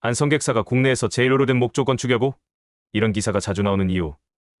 안성객사가 국내에서 제일 오래된 목조 건축이라고? 이런 기사가 자주 나오는 이유.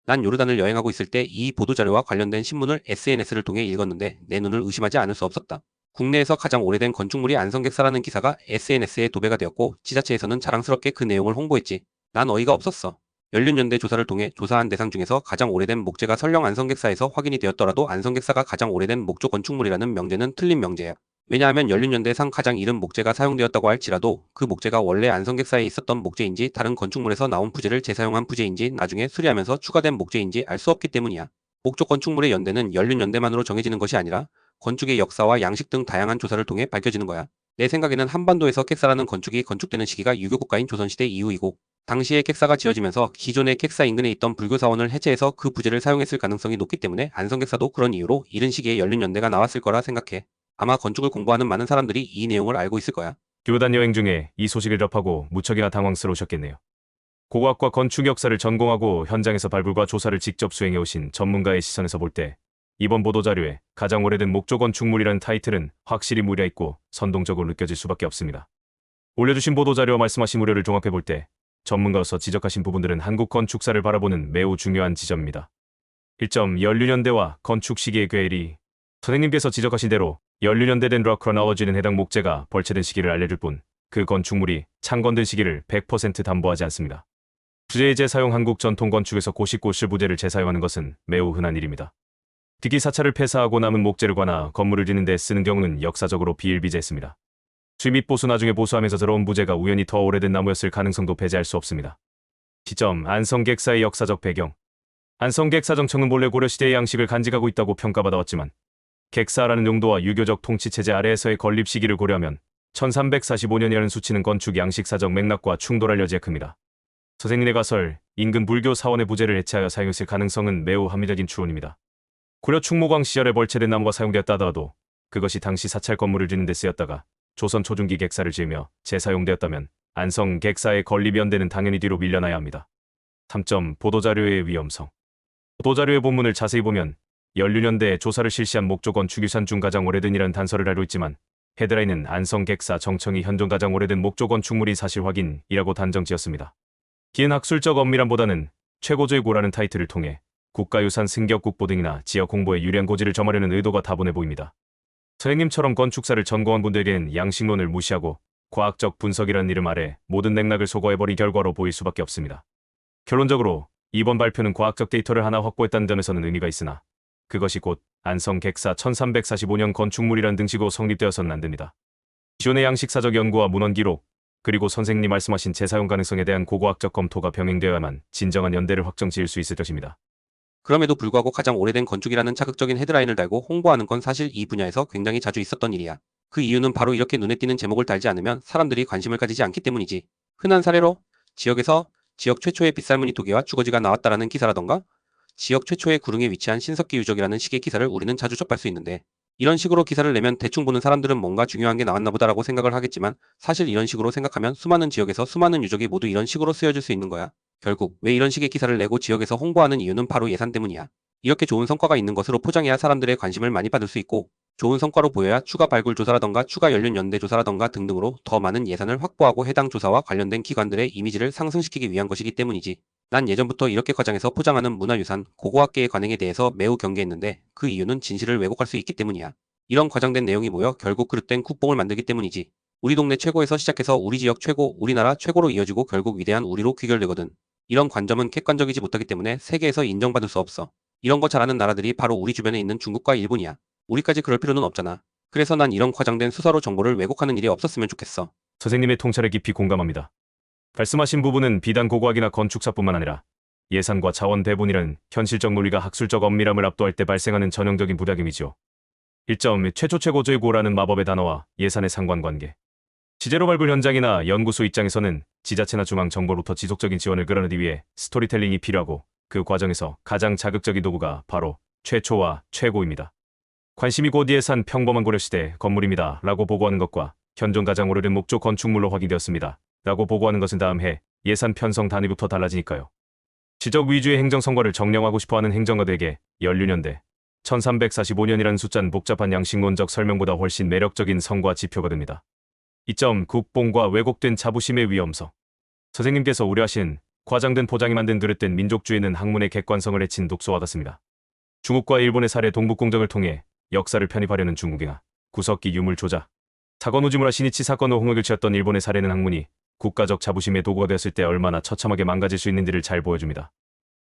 난 요르단을 여행하고 있을 때 이 보도자료와 관련된 신문을 SNS를 통해 읽었는데 내 눈을 의심하지 않을 수 없었다. 국내에서 가장 오래된 건축물이 안성객사라는 기사가 SNS에 도배가 되었고 지자체에서는 자랑스럽게 그 내용을 홍보했지. 난 어이가 없었어. 연륜연대 조사를 통해 조사한 대상 중에서 가장 오래된 목재가 설령 안성객사에서 확인이 되었더라도 안성객사가 가장 오래된 목조 건축물이라는 명제는 틀린 명제야. 왜냐하면 연륜연대상 가장 이른 목재가 사용되었다고 할지라도 그 목재가 원래 안성객사에 있었던 목재인지 다른 건축물에서 나온 부재를 재사용한 부재인지 나중에 수리하면서 추가된 목재인지 알 수 없기 때문이야. 목조 건축물의 연대는 연륜연대만으로 정해지는 것이 아니라 건축의 역사와 양식 등 다양한 조사를 통해 밝혀지는 거야. 내 생각에는 한반도에서 객사라는 건축이 건축되는 시기가 유교 국가인 조선시대 이후이고 당시에 객사가 지어지면서 기존의 객사 인근에 있던 불교 사원을 해체해서 그 부재를 사용했을 가능성이 높기 때문에 안성객사도 그런 이유로 이른 시기에 연륜연대가 나왔을 거라 생각해. 아마 건축을 공부하는 많은 사람들이 이 내용을 알고 있을 거야. 교단 여행 중에 이 소식을 접하고 무척이나 당황스러우셨겠네요. 고고학과 건축 역사를 전공하고 현장에서 발굴과 조사를 직접 수행해 오신 전문가의 시선에서 볼 때 이번 보도 자료에 가장 오래된 목조 건축물이라는 타이틀은 확실히 무리가 있고 선동적으로 느껴질 수밖에 없습니다. 올려주신 보도 자료와 말씀하신 우려를 종합해 볼 때 전문가로서 지적하신 부분들은 한국 건축사를 바라보는 매우 중요한 지점입니다. 1점 연륜연대와 건축 시기의 괴일이 선생님께서 지적하신 대로 연륜연대된 락크로나워지는 해당 목재가 벌채된 시기를 알려줄 뿐 그 건축물이 창건된 시기를 100% 담보하지 않습니다. 부재의 재사용 한국 전통 건축에서 고식고실 부재를 재사용하는 것은 매우 흔한 일입니다. 특히 4차를 폐사하고 남은 목재를 관하 건물을 짓는 데 쓰는 경우는 역사적으로 비일비재했습니다. 및 보수 나중에 보수하면서 들어온 부재가 우연히 더 오래된 나무였을 가능성도 배제할 수 없습니다. 시점 안성객사의 역사적 배경 안성객사정청은 본래 고려시대의 양식을 간직하고 있다고 평가받아왔지만 객사라는 용도와 유교적 통치체제 아래에서의 건립 시기를 고려하면 1345년이라는 수치는 건축 양식사적 맥락과 충돌할 여지가 큽니다. 선생님의 가설, 인근 불교 사원의 부재를 해체하여 사용했을 가능성은 매우 합리적인 추론입니다. 고려 충무광 시절에 벌채된 나무가 사용되었다 하더라도 그것이 당시 사찰 건물을 짓는 데 쓰였다가 조선 초중기 객사를 지으며 재사용되었다면 안성 객사의 건립 연대는 당연히 뒤로 밀려나야 합니다. 3점 보도자료의 위험성 보도자료의 본문을 자세히 보면 연륜연대 조사를 실시한 목조 건축유산 중 가장 오래된 이라는 단서를 알고 있지만 헤드라인은 안성 객사 정청이 현존 가장 오래된 목조 건축물이 사실 확인이라고 단정 지었습니다. 긴 학술적 엄밀함보다는 최고조의 고라는 타이틀을 통해 국가유산 승격 국보 등이나 지역 공보에 유리한 고지를 점하려는 의도가 다분해 보입니다. 선생님처럼 건축사를 전공한 분들에겐 양식론을 무시하고 과학적 분석이라는 이름 아래 모든 맥락을 소거해버린 결과로 보일 수밖에 없습니다. 결론적으로 이번 발표는 과학적 데이터를 하나 확보했다는 점에서는 의미가 있으나 그것이 곧 안성 객사 1345년 건축물이란 등식으로 성립되어서는 안 됩니다. 기존의 양식사적 연구와 문헌 기록, 그리고 선생님 말씀하신 재사용 가능성에 대한 고고학적 검토가 병행되어야만 진정한 연대를 확정 지을 수 있을 것입니다. 그럼에도 불구하고 가장 오래된 건축이라는 자극적인 헤드라인을 달고 홍보하는 건 사실 이 분야에서 굉장히 자주 있었던 일이야. 그 이유는 바로 이렇게 눈에 띄는 제목을 달지 않으면 사람들이 관심을 가지지 않기 때문이지. 흔한 사례로 지역에서 지역 최초의 빗살무늬 도개와 주거지가 나왔다라는 기사라던가 지역 최초의 구릉에 위치한 신석기 유적이라는 식의 기사를 우리는 자주 접할 수 있는데 이런 식으로 기사를 내면 대충 보는 사람들은 뭔가 중요한 게 나왔나 보다라고 생각을 하겠지만 사실 이런 식으로 생각하면 수많은 지역에서 수많은 유적이 모두 이런 식으로 쓰여질 수 있는 거야. 결국 왜 이런 식의 기사를 내고 지역에서 홍보하는 이유는 바로 예산 때문이야. 이렇게 좋은 성과가 있는 것으로 포장해야 사람들의 관심을 많이 받을 수 있고 좋은 성과로 보여야 추가 발굴 조사라던가 추가 연륜 연대 조사라던가 등등으로 더 많은 예산을 확보하고 해당 조사와 관련된 기관들의 이미지를 상승시키기 위한 것이기 때문이지. 난 예전부터 이렇게 과장해서 포장하는 문화유산, 고고학계의 관행에 대해서 매우 경계했는데 그 이유는 진실을 왜곡할 수 있기 때문이야. 이런 과장된 내용이 모여 결국 그릇된 국뽕을 만들기 때문이지. 우리 동네 최고에서 시작해서 우리 지역 최고, 우리나라 최고로 이어지고 결국 위대한 우리로 귀결되거든. 이런 관점은 객관적이지 못하기 때문에 세계에서 인정받을 수 없어. 이런 거 잘하는 나라들이 바로 우리 주변에 있는 중국과 일본이야. 우리까지 그럴 필요는 없잖아. 그래서 난 이런 과장된 수사로 정보를 왜곡하는 일이 없었으면 좋겠어. 선생님의 통찰에 깊이 공감합니다. 말씀하신 부분은 비단 고고학이나 건축사뿐만 아니라 예산과 자원 배분이라는 현실적 논리가 학술적 엄밀함을 압도할 때 발생하는 전형적인 부작용이죠. 1점 최초 최고조의 고라는 마법의 단어와 예산의 상관관계. 지제로 발굴 현장이나 연구소 입장에서는 지자체나 중앙 정부로부터 지속적인 지원을 끌어내기 위해 스토리텔링이 필요하고 그 과정에서 가장 자극적인 도구가 바로 최초와 최고입니다. 관심이 곧 예산 평범한 고려시대 건물입니다. 라고 보고하는 것과 현존 가장 오래된 목조 건축물로 확인되었습니다. 라고 보고하는 것은 다음 해 예산 편성 단위부터 달라지니까요. 지적 위주의 행정 성과를 정령하고 싶어하는 행정가들에게 연륜연대 1345년이라는 숫자는 복잡한 양식론적 설명보다 훨씬 매력적인 성과 지표가 됩니다. 이점 국뽕과 왜곡된 자부심의 위험성. 선생님께서 우려하신 과장된 포장이 만든 그릇된 민족주의는 학문의 객관성을 해친 독소와 같습니다. 중국과 일본의 사례 동북공정을 통해 역사를 편입하려는 중국이나 구석기 유물 조작, 사건우지무라 시니치 사건 후 홍역을 치었던 일본의 사례는 학문이 국가적 자부심의 도구가 되었을 때 얼마나 처참하게 망가질 수 있는지를 잘 보여줍니다.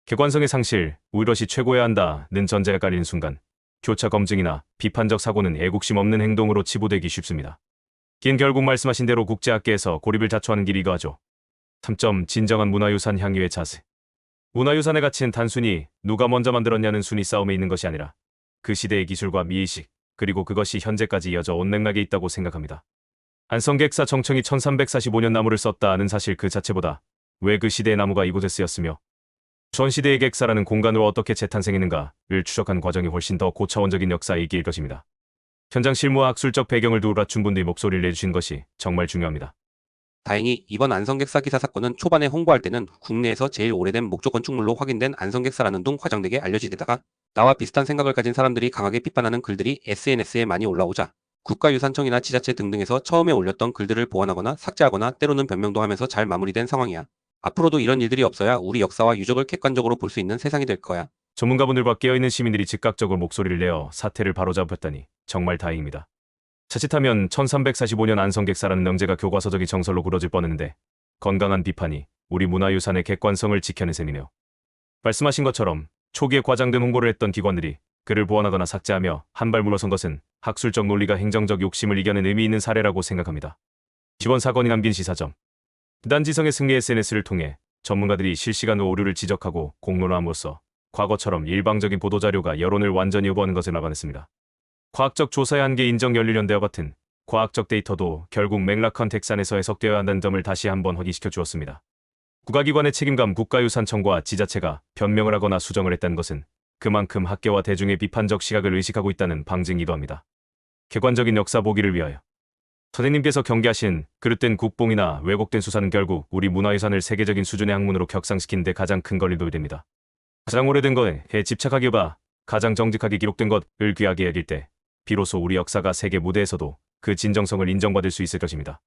객관성의 상실, 우리것이 최고여야 한다는 전제가 깔리는 순간 교차 검증이나 비판적 사고는 애국심 없는 행동으로 치부되기 쉽습니다. 긴 결국 말씀하신 대로 국제학계에서 고립을 자초하는 길이 이거하죠. 3점 진정한 문화유산 향유의 자세. 문화유산의 가치는 단순히 누가 먼저 만들었냐는 순위 싸움에 있는 것이 아니라 그 시대의 기술과 미의식 그리고 그것이 현재까지 이어져 온 맥락에 있다고 생각합니다. 안성객사 정청이 1345년 나무를 썼다는 사실 그 자체보다 왜 그 시대의 나무가 이곳에 쓰였으며 전 시대의 객사라는 공간으로 어떻게 재탄생했는가를 추적한 과정이 훨씬 더 고차원적인 역사이기일 것입니다. 현장 실무와 학술적 배경을 두라 충분히 목소리를 내주신 것이 정말 중요합니다. 다행히 이번 안성객사 기사 사건은 초반에 홍보할 때는 국내에서 제일 오래된 목조 건축물로 확인된 안성객사라는 둥 과장되게 알려지다가 나와 비슷한 생각을 가진 사람들이 강하게 비판하는 글들이 SNS에 많이 올라오자 국가유산청이나 지자체 등등에서 처음에 올렸던 글들을 보완하거나 삭제하거나 때로는 변명도 하면서 잘 마무리된 상황이야. 앞으로도 이런 일들이 없어야 우리 역사와 유적을 객관적으로 볼 수 있는 세상이 될 거야. 전문가분들과 깨어있는 시민들이 즉각적으로 목소리를 내어 사태를 바로잡았다니 정말 다행입니다. 자칫하면 1345년 안성객사라는 명제가 교과서적인 정설로 굳어질 뻔했는데 건강한 비판이 우리 문화유산의 객관성을 지켜낸 셈이네요. 말씀하신 것처럼 초기에 과장된 홍보를 했던 기관들이 글을 보완하거나 삭제하며 한 발 물러선 것은 학술적 논리가 행정적 욕심을 이겨낸 의미 있는 사례라고 생각합니다. 이번 사건이 남긴 시사점. 단지성의 승리 SNS를 통해 전문가들이 실시간으로 오류를 지적하고 공론함으로써 과거처럼 일방적인 보도자료가 여론을 완전히 요구하는 것을 막아냈습니다. 과학적 조사의 한계 인정 연리련대와 같은 과학적 데이터도 결국 맥락한 텍산에서 해석되어야 한다는 점을 다시 한번 확인시켜 주었습니다. 국가기관의 책임감 국가유산청과 지자체가 변명을 하거나 수정을 했다는 것은 그만큼 학계와 대중의 비판적 시각을 의식하고 있다는 방증이기도 합니다. 객관적인 역사 보기를 위하여 선생님께서 경계하신 그릇된 국뽕이나 왜곡된 수사는 결국 우리 문화유산을 세계적인 수준의 학문으로 격상시키는 데 가장 큰 걸림돌이 됩니다. 가장 오래된 것에 집착하기보다 가장 정직하게 기록된 것을 귀하게 여길 때 비로소 우리 역사가 세계 무대에서도 그 진정성을 인정받을 수 있을 것입니다.